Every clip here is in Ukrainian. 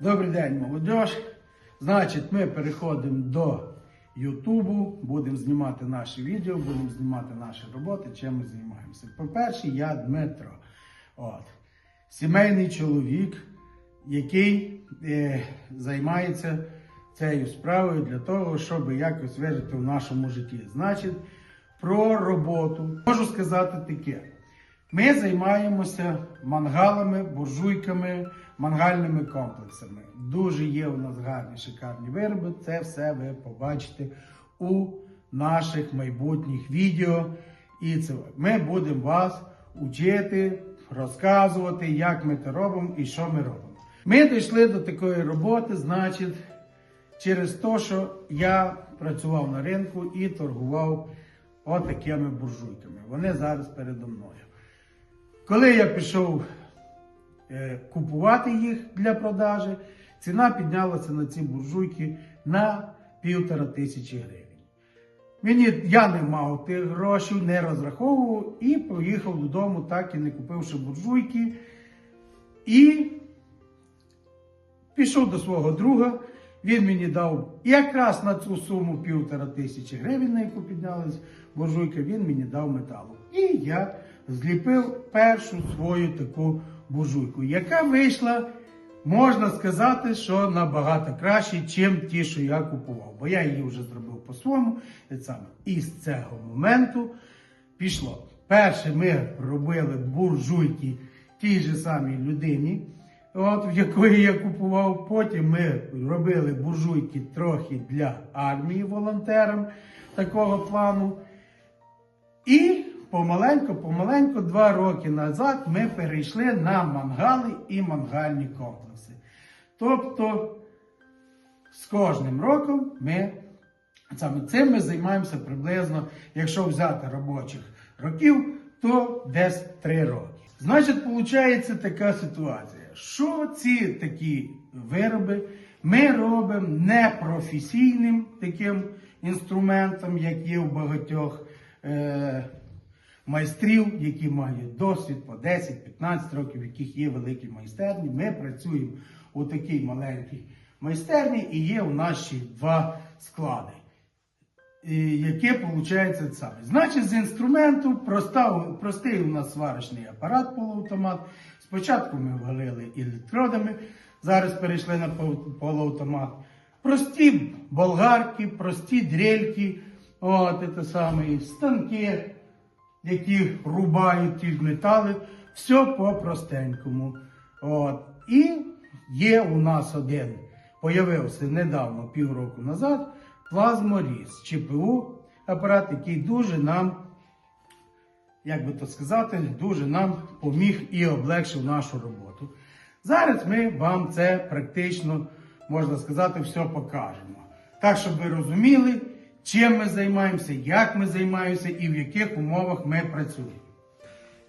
Добрий день, молодь. Значить, ми переходимо до Ютубу, будемо знімати наші відео, будемо знімати наші роботи, чим ми займаємося. По-перше, я Дмитро. От. Сімейний чоловік, який е, займається цією справою для того, щоб якось вижити в нашому житті. Значить, про роботу можу сказати таке. Ми займаємося мангалами, буржуйками, мангальними комплексами. Дуже є у нас гарні шикарні вироби. Це все ви побачите у наших майбутніх відео. І це ми будемо вас учити, розказувати, як ми це робимо і що ми робимо. Ми дійшли до такої роботи, значить, через те, що я працював на ринку і торгував отакими буржуйками. Вони зараз передо мною. Коли я пішов купувати їх для продажі, ціна піднялася на ці буржуйки на півтора тисячі гривень. Мені, я не мав тих грошей, не розраховував і поїхав додому, так і не купивши буржуйки. І пішов до свого друга. Він мені дав якраз на цю суму півтора тисячі гривень, на яку піднялась буржуйка, він мені дав металу. І я зліпив першу свою таку буржуйку, яка вийшла, можна сказати, що набагато краще, ніж ті, що я купував. Бо я її вже зробив по-своєму. І. З цього моменту пішло. Перше, ми робили буржуйки тій же самій людині, от, в якої я купував. Потім ми робили буржуйки трохи для армії волонтерам такого плану. І помаленьку, помаленьку, два роки назад ми перейшли на мангали і мангальні комплекси. Тобто з кожним роком ми саме цим ми займаємося приблизно, якщо взяти робочих років, то десь три роки. Значить, виходить така ситуація, що ці такі вироби ми робимо непрофесійним таким інструментом, як є у багатьох е, майстрів, які мають досвід по 10-15 років, яких є великі майстерні. Ми працюємо у такій маленькій майстерні і є у ще два склади. Яке виходить саме. Значить, з інструменту простий у нас сварочний апарат полуавтомат. Спочатку ми вгалили електродами, зараз перейшли на пол- полуавтомат. Прості болгарки, прості дрельки, от це саме, станки, які рубають ті метали, все по-простенькому. От. І є у нас один, появився недавно, півроку назад, плазморіз, ЧПУ апарат, який дуже нам, як би то сказати, дуже нам поміг і облегшив нашу роботу. Зараз ми вам це практично, можна сказати, все покажемо. Так, щоб ви розуміли, чим ми займаємося, як ми займаємося і в яких умовах ми працюємо.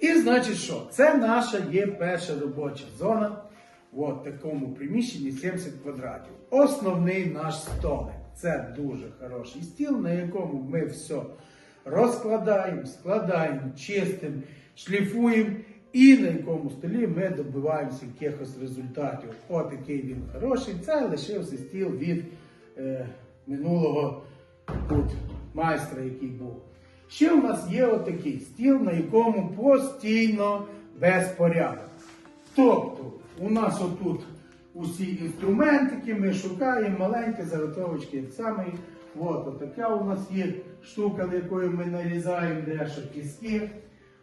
І значить що? Це наша є перша робоча зона в такому приміщенні 70 квадратів. Основний наш столик. Це дуже хороший стіл, на якому ми все розкладаємо, складаємо, чистимо, шліфуємо. І на якому столі ми добиваємося якихось результатів. Отакий він хороший. Це лишився стіл від е, минулого тут майстра, який був. Ще у нас є отакий стіл, на якому постійно безпорядок. Тобто, у нас отут усі інструментики, ми шукаємо маленькі заготовочки, як саме. От, отака у нас є штука, якою ми нарізаємо дещо кістки.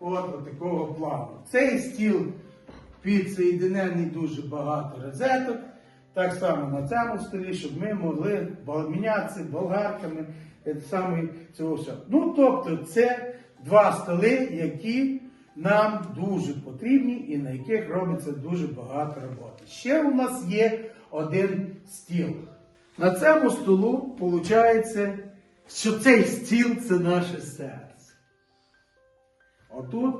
От, от такого плану. Цей стіл підсоєдинений дуже багато розеток. Так само на цьому столі, щоб ми могли мінятися болгарками е, саме цього всього. Ну, тобто, це два столи, які нам дуже потрібні і на яких робиться дуже багато роботи. Ще у нас є один стіл. На цьому столу виходить, що цей стіл це наше серце. Отут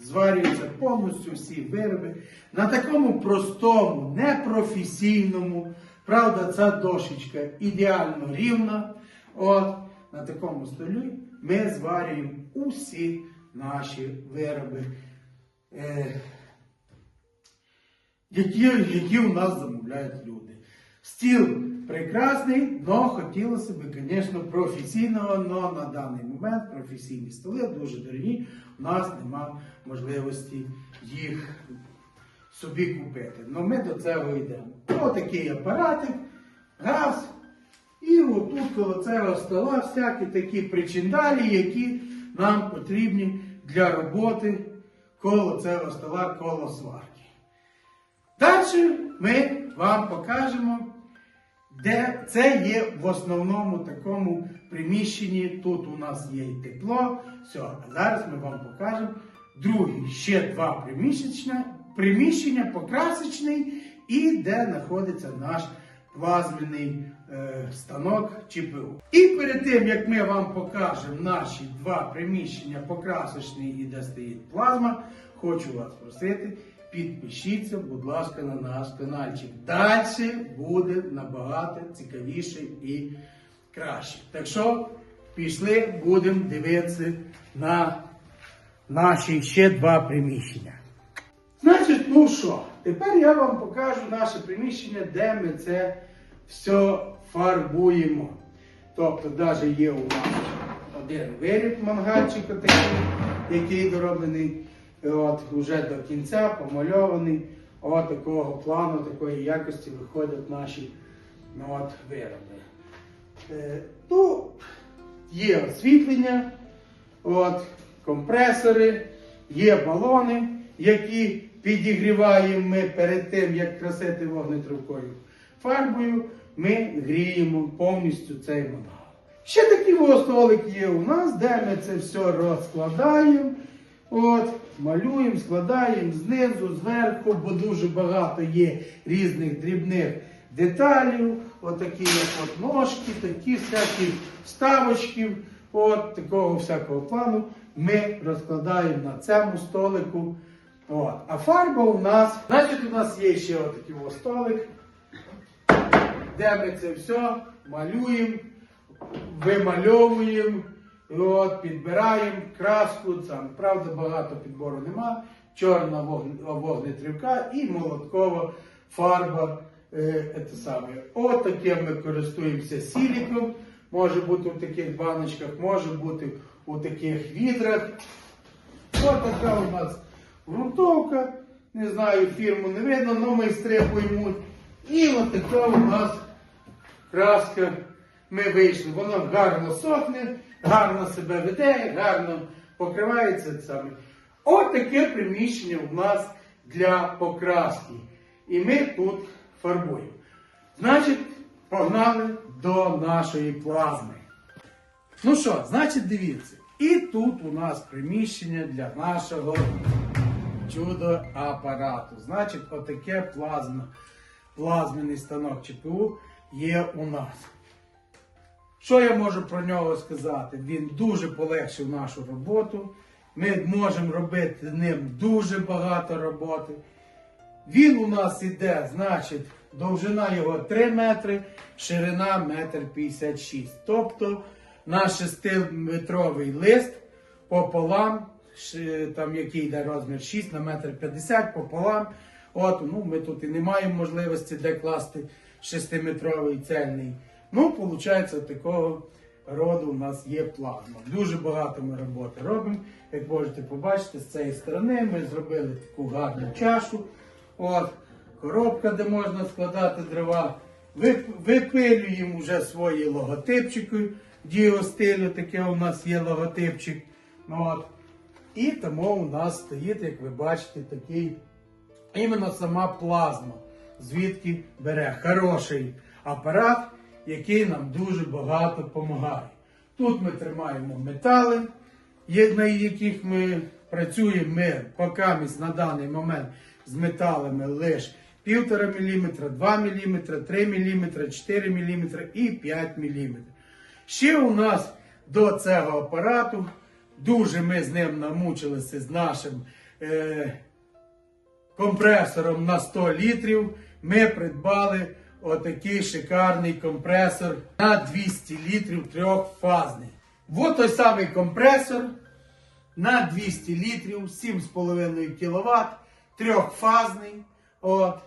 зварюються повністю всі вироби на такому простому, непрофесійному. Правда, ця дошечка ідеально рівна. От на такому столі ми зварюємо усі наші вироби, е, які, які у нас замовляють. люди. Стіл прекрасний, але хотілося б, звісно, професійного, але на даний момент професійні столи дуже дорогі. У нас нема можливості їх собі купити. Ну ми до цього йдемо. Отакий апаратик, газ. І отут коло цього стола всякі такі причиндалі, які нам потрібні для роботи коло цього стола, коло сварки. Далі ми вам покажемо, де це є в основному такому приміщенні. Тут у нас є і тепло. Все, а зараз ми вам покажемо другий, ще два приміщення, приміщення покрасочний і де знаходиться наш плазменний е, станок ЧПУ. І перед тим, як ми вам покажемо наші два приміщення покрасочний і де стоїть плазма, хочу вас просити. Підпишіться, будь ласка, на наш каналчик. Далі буде набагато цікавіше і краще. Так що пішли, будемо дивитися на наші ще два приміщення. Значить, ну що, тепер я вам покажу наше приміщення, де ми це все фарбуємо. Тобто, навіть є у нас один виріб мангальчик такий, який дороблений от, вже до кінця, помальований. От такого плану, такої якості виходять наші ну, от, вироби. Е, ну, є освітлення, от, компресори, є балони, які підігріваємо ми перед тим, як красити вогнетривкою фарбою, ми гріємо повністю цей мангал. Ще такий столик є у нас, де ми це все розкладаємо. От, малюємо, складаємо знизу, зверху, бо дуже багато є різних дрібних деталів. Отакі от, от ножки, такі всякі вставочки, от такого всякого плану. Ми розкладаємо на цьому столику. От. А фарба у нас, значить, у нас є ще отакий ось столик, де ми це все малюємо, вимальовуємо. От підбираємо краску, там, правда, багато підбору нема. Чорна вогн- вогнетривка і молоткова фарба. Е, це саме. От таке ми користуємося сіліком. Може бути в таких баночках, може бути у таких відрах. Ось така у нас грунтовка. Не знаю, фірму не видно, але майстри поймуть. І от така у нас краска. Ми вийшли, воно гарно сохне, гарно себе веде, гарно покривається саме. От таке приміщення у нас для покраски. І ми тут фарбуємо. Значить, погнали до нашої плазми. Ну що, значить, дивіться. І тут у нас приміщення для нашого чудо-апарату. Значить, отаке плазма, плазменний станок ЧПУ є у нас. Що я можу про нього сказати? Він дуже полегшив нашу роботу. Ми можемо робити ним дуже багато роботи. Він у нас іде, значить, довжина його 3 метри, ширина 1,56 м. Тобто на 6-метровий лист пополам, там який йде розмір 6 на 1,50 м пополам. От, ну, ми тут і не маємо можливості де класти 6-метровий цельний. Ну, виходить, такого роду у нас є плазма. Дуже багато ми роботи робимо. Як можете побачити, з цієї сторони ми зробили таку гарну чашу. От, коробка, де можна складати дрова. Випилюємо вже свої логотипчики. Діостилю таке у нас є логотипчик. Ну, от. І тому у нас стоїть, як ви бачите, такий іменно сама плазма, звідки бере хороший апарат, який нам дуже багато допомагає. Тут ми тримаємо метали, на яких ми працюємо ми поки на даний момент з металами лише 1,5 мм, 2 мм, 3 мм, 4 мм і 5 мм. Ще у нас до цього апарату дуже ми з ним намучилися з нашим е, компресором на 100 літрів. Ми придбали отакий шикарний компресор на 200 літрів трьохфазний. Ось той самий компресор на 200 літрів, 7,5 кВт, трьохфазний. От.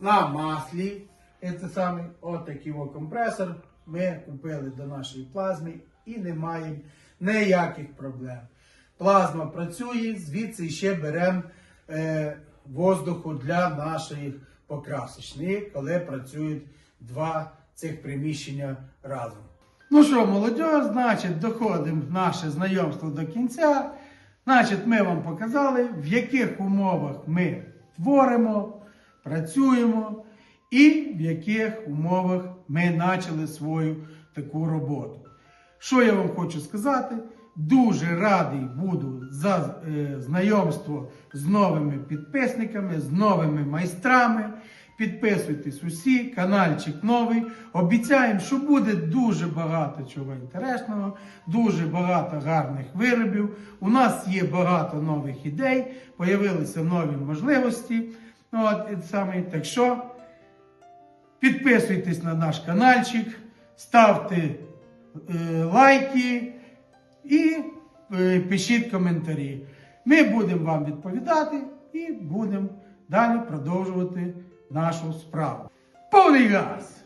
на маслі. Це саме отакий компресор. Ми купили до нашої плазми і не маємо ніяких проблем. Плазма працює, звідси ще беремо е, воздуху для наших покрасочних, коли працюють два цих приміщення разом. Ну що, молодь, значить, доходимо наше знайомство до кінця. Значить, ми вам показали, в яких умовах ми творимо, працюємо і в яких умовах ми почали свою таку роботу. Що я вам хочу сказати? Дуже радий буду за е, знайомство з новими підписниками, з новими майстрами. Підписуйтесь усі, каналчик новий. Обіцяємо, що буде дуже багато чого інтересного, дуже багато гарних виробів. У нас є багато нових ідей, появилися нові можливості. Ну, От, саме, так що підписуйтесь на наш каналчик, ставте е, лайки і е, пишіть коментарі. Ми будемо вам відповідати і будемо далі продовжувати нашу справу. Повний газ!